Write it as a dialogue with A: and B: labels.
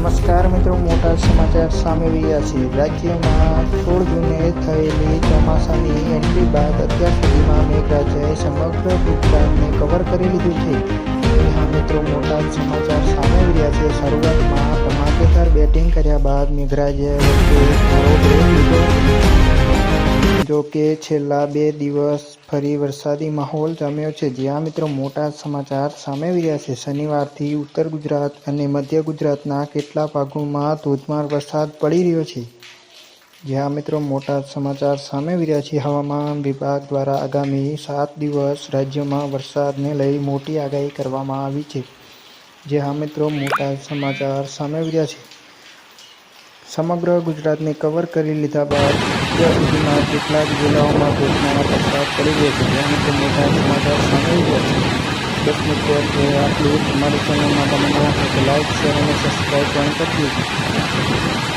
A: નમસ્કાર મિત્રો, મોટા સમાચાર સામે રહ્યા છે. રાજ્યમાં સોળ જૂને થયેલી ચોમાસાની એન્ટ્રી બાદ અત્યાર સુધીમાં મેઘરાજાએ સમગ્ર ગુજરાતને કવર કરી લીધું છે. હા મિત્રો, મોટા સમાચાર સામે રહ્યા છે. શરૂઆતમાં ધમાકેદાર બેટિંગ કર્યા બાદ મેઘરાજાએ વચ્ચે જો કે છેલ્લા બે દિવસ ફરી વરસાદી માહોલ જામ્યો છે. જ્યાં મિત્રો મોટા સમાચાર સામે આવી છે. શનિવારથી ઉત્તર ગુજરાત અને મધ્ય ગુજરાતના કેટલા ભાગોમાં ધોધમાર વરસાદ પડી રહ્યો છે? જ્યાં મિત્રો મોટા સમાચાર સામે આવી છે. હવામાન વિભાગ દ્વારા આગામી સાત દિવસ રાજ્યમાં વરસાદને લઈ મોટી આગાહી કરવામાં આવી છે. જ્યાં મિત્રો મોટા સમાચાર સામે આવી છે. સમગ્ર ગુજરાતને કવર કરી લીધા બાદ અત્યાર સુધીમાં કેટલાક જિલ્લાઓમાં ધોધમાર પસાર પડી રહ્યો છે જ્યાં મિત્રો મોટા સમાચાર સામે ગયા છે. દસ મિત્રો આટલું તમારી ચેનલમાં તમે નવા હોય તો લાઈક શેર અને સબસ્ક્રાઈબ પણ કરી દીધું